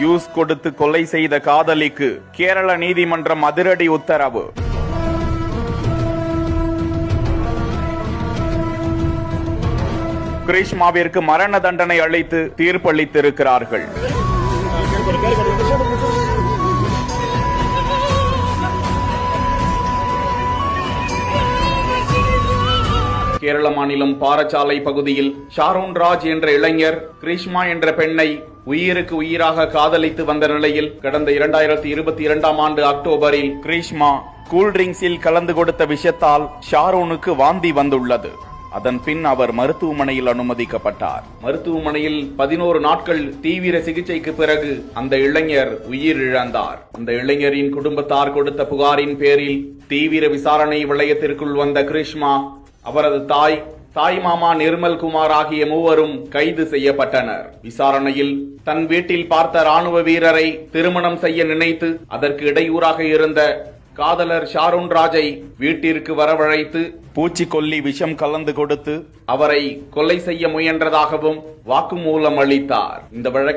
Juice கொடுத்து கொலை செய்த காதலிக்கு கேரள நீதிமன்றம் அதிரடி உத்தரவு. கிரீஷ்மாவிற்கு மரண தண்டனை அளித்து தீர்ப்பளித்திருக்கிறார்கள். கேரள மாநிலம் பாரச்சாலை பகுதியில் ஷாரோன் ராஜ் என்ற இளைஞர் கிரீஷ்மா என்ற பெண்ணை உயிருக்கு உயிராக காதலித்து வந்த நிலையில் கடந்த இரண்டாயிரத்தி இருபத்தி இரண்டாம் ஆண்டு அக்டோபரில் கிரீஷ்மா கூல்ட்ரிங்க்ஸில் கலந்து கொடுத்த விஷயத்தால் ஷாரோனுக்கு வாந்தி வந்துள்ளது. அதன் பின் அவர் மருத்துவமனையில் அனுமதிக்கப்பட்டார். மருத்துவமனையில் பதினோரு நாட்கள் தீவிர சிகிச்சைக்கு பிறகு அந்த இளைஞர் உயிரிழந்தார். அந்த இளைஞரின் குடும்பத்தார் கொடுத்த புகாரின் பேரில் தீவிர விசாரணை வளையத்திற்குள் வந்த கிருஷ்மா அவரது தாய் தாய் மாமா நிர்மல் குமார் ஆகிய மூவரும் கைது செய்யப்பட்டனர். விசாரணையில் தன் வீட்டில் பார்த்த ராணுவ வீரரை திருமணம் செய்ய நினைத்து அதற்கு இடையூறாக இருந்த காதலர் ஷாருன் ராஜை வீட்டிற்கு வரவழைத்து பூச்சிக்கொல்லி விஷம் கலந்து கொடுத்து அவரை கொலை செய்ய முயன்றதாகவும் வாக்குமூலம் அளித்தார். இந்த வழக்கு